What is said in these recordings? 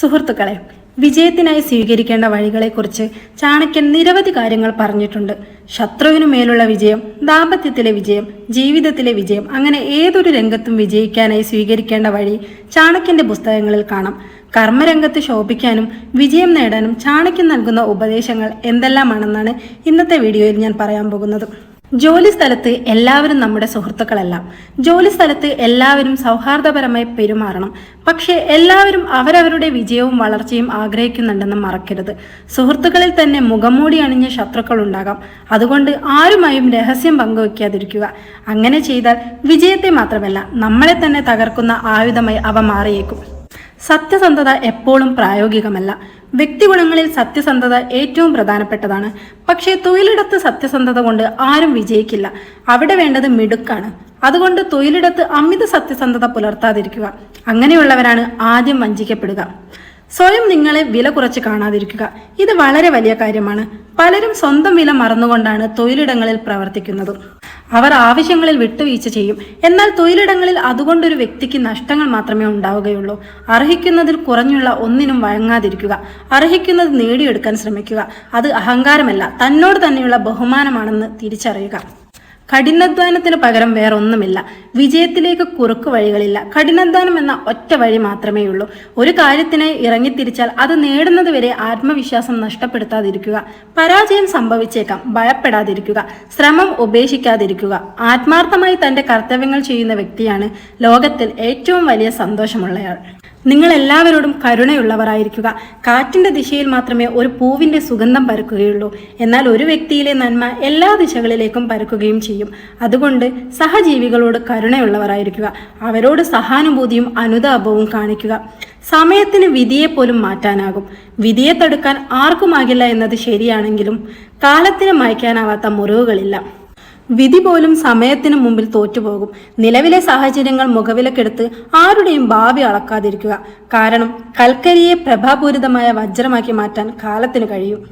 സുഹൃത്തുക്കളെ വിജയത്തിനായി സ്വീകരിക്കേണ്ട വഴികളെക്കുറിച്ച് ചാണക്യൻ നിരവധി കാര്യങ്ങൾ പറഞ്ഞിട്ടുണ്ട്. ശത്രുവിനു മേലുള്ള വിജയം ദാമ്പത്യത്തിലെ വിജയം ജീവിതത്തിലെ വിജയം അങ്ങനെ ഏതൊരു രംഗത്തും വിജയിക്കാനായി സ്വീകരിക്കേണ്ട വഴി ചാണക്യന്റെ പുസ്തകങ്ങളിൽ കാണാം. കർമ്മരംഗത്ത് ശോഭിക്കാനും വിജയം നേടാനും ചാണക്യൻ നൽകുന്ന ഉപദേശങ്ങൾ എന്തെല്ലാമാണെന്നാണ് ഇന്നത്തെ വീഡിയോയിൽ ഞാൻ പറയാൻ പോകുന്നത്. ജോലി സ്ഥലത്ത് എല്ലാവരും നമ്മുടെ സുഹൃത്തുക്കളല്ല. ജോലി സ്ഥലത്ത് എല്ലാവരും സൗഹാർദ്ദപരമായി പെരുമാറണം. പക്ഷേ എല്ലാവരും അവരവരുടെ വിജയവും വളർച്ചയും ആഗ്രഹിക്കുന്നുണ്ടെന്ന് മറക്കരുത്. സുഹൃത്തുക്കളിൽ തന്നെ മുഖംമൂടി അണിഞ്ഞ ശത്രുക്കൾ ഉണ്ടാകാം അതുകൊണ്ട് ആരുമായും രഹസ്യം പങ്കുവെക്കാതിരിക്കുക. അങ്ങനെ ചെയ്താൽ വിജയത്തെ മാത്രമല്ല നമ്മളെ തന്നെ തകർക്കുന്ന ആയുധമായി അവ മാറിയേക്കും. സത്യസന്ധത എപ്പോഴും പ്രായോഗികമല്ല. വ്യക്തിഗുണങ്ങളിൽ സത്യസന്ധത ഏറ്റവും പ്രധാനപ്പെട്ടതാണ്. പക്ഷേ തൊഴിലിടത്ത് സത്യസന്ധത കൊണ്ട് ആരും വിജയിക്കില്ല. അവിടെ വേണ്ടത് മിടുക്കാണ്. അതുകൊണ്ട് തൊഴിലിടത്ത് അമിത സത്യസന്ധത പുലർത്താതിരിക്കുക. അങ്ങനെയുള്ളവരാണ് ആദ്യം വഞ്ചിക്കപ്പെടുക. സ്വയം നിങ്ങളെ വില കുറച്ച് കാണാതിരിക്കുക. ഇത് വളരെ വലിയ കാര്യമാണ്. പലരും സ്വന്തം വില മറന്നുകൊണ്ടാണ് തൊഴിലിടങ്ങളിൽ പ്രവർത്തിക്കുന്നത്. അവർ ആവശ്യങ്ങളിൽ വിട്ടുവീഴ്ച ചെയ്യും. എന്നാൽ തൊഴിലിടങ്ങളിൽ അതുകൊണ്ടൊരു വ്യക്തിക്ക് നഷ്ടങ്ങൾ മാത്രമേ ഉണ്ടാവുകയുള്ളൂ. അർഹിക്കുന്നതിൽ കുറഞ്ഞുള്ള ഒന്നിനും വഴങ്ങാതിരിക്കുക. അർഹിക്കുന്നത് നേടിയെടുക്കാൻ ശ്രമിക്കുക. അത് അഹങ്കാരമല്ല. തന്നോട് തന്നെയുള്ള ബഹുമാനമാണെന്ന് തിരിച്ചറിയുക. കഠിനാധ്വാനത്തിന് പകരം വേറൊന്നുമില്ല. വിജയത്തിലേക്ക് കുറുക്ക് വഴികളില്ല. കഠിനാധ്വാനം എന്ന ഒറ്റ വഴി മാത്രമേ ഉള്ളൂ. ഒരു കാര്യത്തിനായി ഇറങ്ങിത്തിരിച്ചാൽ അത് നേടുന്നത് വരെ ആത്മവിശ്വാസം നഷ്ടപ്പെടുത്താതിരിക്കുക. പരാജയം സംഭവിച്ചേക്കാം. ഭയപ്പെടാതിരിക്കുക. ശ്രമം ഉപേക്ഷിക്കാതിരിക്കുക. ആത്മാർത്ഥമായി തന്റെ കർത്തവ്യങ്ങൾ ചെയ്യുന്ന വ്യക്തിയാണ് ലോകത്തിൽ ഏറ്റവും വലിയ സന്തോഷമുള്ളയാൾ. നിങ്ങൾ എല്ലാവരോടും കരുണയുള്ളവരായിരിക്കുക. കാറ്റിന്റെ ദിശയിൽ മാത്രമേ ഒരു പൂവിന്റെ സുഗന്ധം പരക്കുകയുള്ളൂ. എന്നാൽ ഒരു വ്യക്തിയിലെ നന്മ എല്ലാ ദിശകളിലേക്കും പരക്കുകയും ചെയ്യും. അതുകൊണ്ട് സഹജീവികളോട് കരുണയുള്ളവരായിരിക്കുക. അവരോട് സഹാനുഭൂതിയും അനുതാപവും കാണിക്കുക. സമയത്തിന് വിധിയെ പോലും മാറ്റാനാകും. വിധിയെ തടുക്കാൻ ആർക്കുമാകില്ല എന്നത് ശരിയാണെങ്കിലും കാലത്തിന് മായ്ക്കാനാവാത്ത മുറിവുകളില്ല. വിധി പോലും സമയത്തിന് മുമ്പിൽ തോറ്റുപോകും. നിലവിലെ സാഹചര്യങ്ങൾ മുഖവിലക്കെടുത്ത് ആരുടെയും ഭാവി അളക്കാതിരിക്കുക. കാരണം കൽക്കരിയെ പ്രഭാപൂരിതമായ വജ്രമാക്കി മാറ്റാൻ കാലത്തിന് കഴിയും.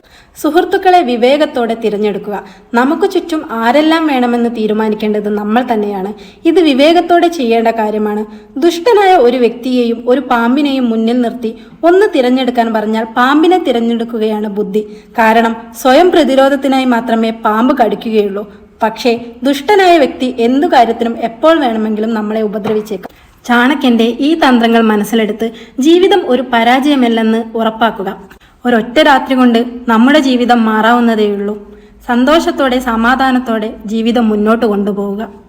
സുഹൃത്തുക്കളെ വിവേകത്തോടെ തിരഞ്ഞെടുക്കുക. നമുക്ക് ചുറ്റും ആരെല്ലാം വേണമെന്ന് തീരുമാനിക്കേണ്ടത് നമ്മൾ തന്നെയാണ്. ഇത് വിവേകത്തോടെ ചെയ്യേണ്ട കാര്യമാണ്. ദുഷ്ടനായ ഒരു വ്യക്തിയെയും ഒരു പാമ്പിനെയും മുന്നിൽ നിർത്തി ഒന്ന് തിരഞ്ഞെടുക്കാൻ പറഞ്ഞാൽ പാമ്പിനെ തിരഞ്ഞെടുക്കുകയാണ് ബുദ്ധി. കാരണം സ്വയം പ്രതിരോധത്തിനായി മാത്രമേ പാമ്പ് കടിക്കുകയുള്ളൂ. പക്ഷേ ദുഷ്ടനായ വ്യക്തി എന്തു കാര്യത്തിനും എപ്പോൾ വേണമെങ്കിലും നമ്മളെ ഉപദ്രവിച്ചേക്കാം. ചാണക്യന്റെ ഈ തന്ത്രങ്ങൾ മനസ്സിലെടുത്ത് ജീവിതം ഒരു പരാജയമല്ലെന്ന് ഉറപ്പാക്കുക. ഒരൊറ്റ രാത്രി കൊണ്ട് നമ്മുടെ ജീവിതം മാറാവുന്നതേയുള്ളൂ. സന്തോഷത്തോടെ സമാധാനത്തോടെ ജീവിതം മുന്നോട്ട് കൊണ്ടുപോവുക.